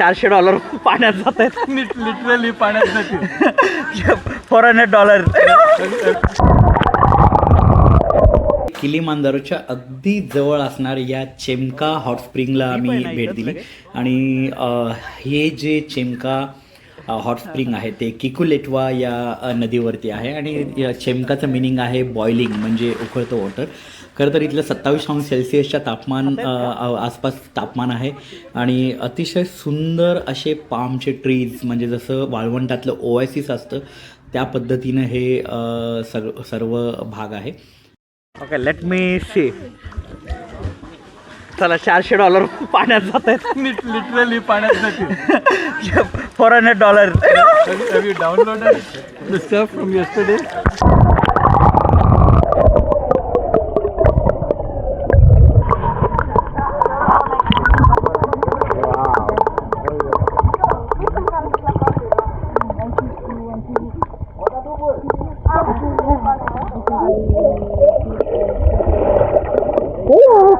चारशे डॉलर पाण्यात जात आहेत लिटरली पाण्यात जाते फोर हंड्रेड डॉलर किलीमांजारोच्या अगदी जवळ असणार या चेमका हॉट स्प्रिंगला आम्ही भेट दिली. आणि हे जे चेमका हॉट स्प्रिंग आहे ते किकुलेटवा या नदीवरती आहे आणि या चेमकाचं मिनिंग आहे बॉइलिंग म्हणजे उकळतं वॉटर खरं तर इथलं सत्तावीस अंश सेल्सिअसच्या तापमान आसपास तापमान आहे. आणि अतिशय सुंदर असे पामचे ट्रीज म्हणजे जसं वाळवंटातलं ओएसिस असतं त्या पद्धतीनं हे सर्व सर्व भाग आहे. ओके लेट मी सी चला चारशे डॉलर पाण्यात जात आहेत. लिटरली पाण्यात जाते four hundred dollar downloaded? The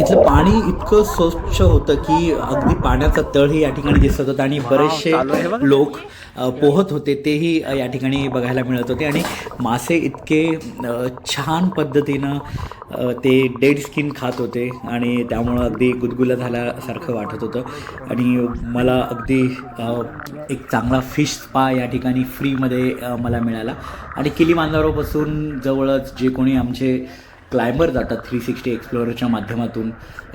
इथलं पाणी इतकं स्वच्छ होतं की अगदी पाण्याचा तळही या ठिकाणी दिसत होता आणि बरेचसे लोक पोहत होते तेही या ठिकाणी बघायला मिळत होते. आणि मासे इतके छान पद्धतीनं ते डेड स्किन खात होते आणि त्यामुळं अगदी गुदगुला झाल्यासारखं वाटत होतं. आणि मला अगदी एक चांगला फिश स्पा या ठिकाणी फ्रीमध्ये मला मिळाला. आणि किलीमांजारोपासून जवळच जे कोणी आमचे क्लायंबर जातात थ्री सिक्स्टी एक्सप्लोरच्या माध्यमातून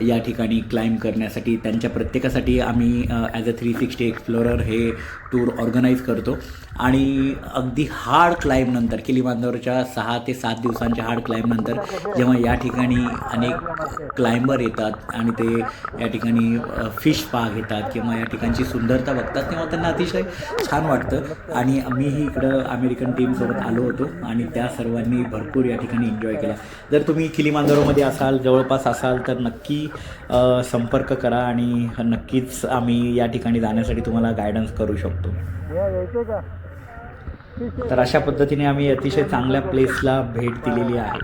या ठिकाणी क्लाइंब करण्यासाठी त्यांच्या प्रत्येकासाठी आम्ही as a three sixty explorer हे टूर ऑर्गनाईज करतो. आणि अगदी हार्ड क्लाइंबनंतर किलिमांदोरच्या सहा ते सात दिवसांच्या हार्ड क्लाइंबनंतर जेव्हा या ठिकाणी अनेक क्लाइंबर येतात आणि ते या ठिकाणी फिश पा घेतात किंवा या ठिकाणची सुंदरता बघतात तेव्हा त्यांना अतिशय छान वाटतं. आणि आम्हीही इकडं अमेरिकन टीमसोबत आलो होतो आणि त्या सर्वांनी भरपूर या ठिकाणी एन्जॉय केला. जर तुम्ही किलीमांजारोमध्ये असाल जवळपास असाल तर नक्की संपर्क करा आणि नक्कीच आम्ही या ठिकाणी जाण्यासाठी तुम्हाला गायडन्स करू शकतो. तर अशा पद्धतीने आम्ही अतिशय चांगल्या प्लेसला भेट दिलेली आहे.